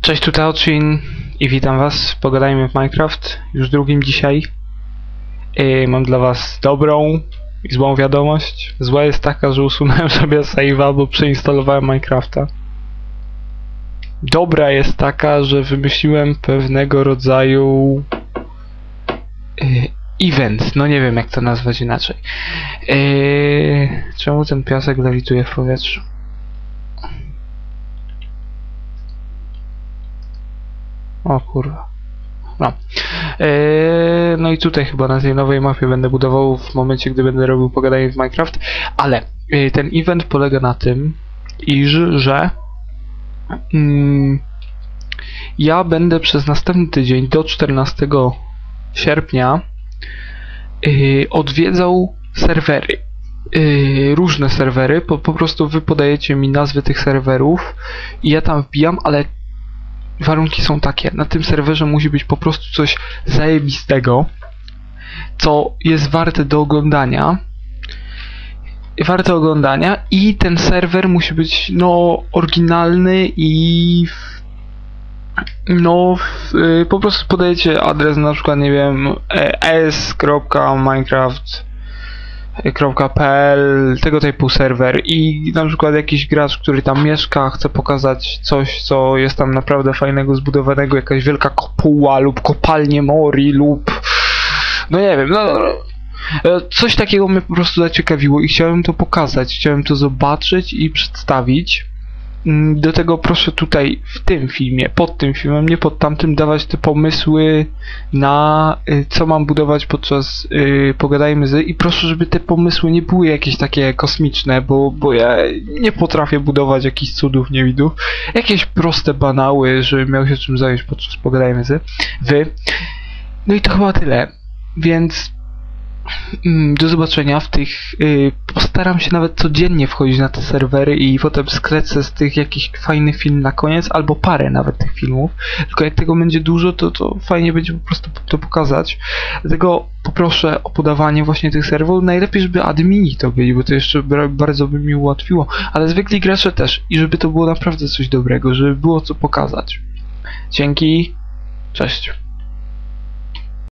Cześć, tutaj Ocin i witam was. Pogadajmy w Minecraft, już drugim dzisiaj. Yy, mam dla was dobrą i złą wiadomość. Zła jest taka, że usunąłem sobie save'a, bo przeinstalowałem Minecrafta. Dobra jest taka, że wymyśliłem pewnego rodzaju yy, event. No nie wiem jak to nazwać inaczej. Yy, czemu ten piasek lewituje w powietrzu? O kurwa. No. Eee, no i tutaj chyba na tej nowej mapie będę budował w momencie, gdy będę robił pogadanie w Minecraft, ale e, ten event polega na tym, iż, że mm, ja będę przez następny tydzień do 14 sierpnia e, odwiedzał serwery. E, różne serwery, po, po prostu wy podajecie mi nazwy tych serwerów i ja tam wbijam, ale warunki są takie. Na tym serwerze musi być po prostu coś zajebistego, co jest warte do oglądania. Warte oglądania i ten serwer musi być no oryginalny i no y, po prostu podajecie adres na przykład nie wiem e, s.minecraft .pl, tego typu serwer i na przykład jakiś gracz, który tam mieszka, chce pokazać coś, co jest tam naprawdę fajnego, zbudowanego, jakaś wielka kopuła lub kopalnie mori lub no nie wiem, no, no coś takiego mnie po prostu zaciekawiło i chciałem to pokazać, chciałem to zobaczyć i przedstawić. Mm, do tego proszę tutaj w tym filmie, pod tym filmem, nie pod tamtym, dawać te pomysły na y, co mam budować podczas y, pogadajmy z i proszę, żeby te pomysły nie były jakieś takie kosmiczne, bo, bo ja nie potrafię budować jakichś cudów niewidów. Jakieś proste banały, żeby miał się czym zająć podczas pogadajmy z wy. No i to chyba tyle. Więc do zobaczenia w tych. Yy, postaram się nawet codziennie wchodzić na te serwery i potem sklecę z tych jakiś fajny film na koniec, albo parę nawet tych filmów. Tylko jak tego będzie dużo, to, to fajnie będzie po prostu to pokazać. Dlatego poproszę o podawanie właśnie tych serwerów. Najlepiej, żeby admini to byli, bo to jeszcze bardzo by mi ułatwiło, ale zwykli gracze też. I żeby to było naprawdę coś dobrego, żeby było co pokazać. Dzięki. Cześć.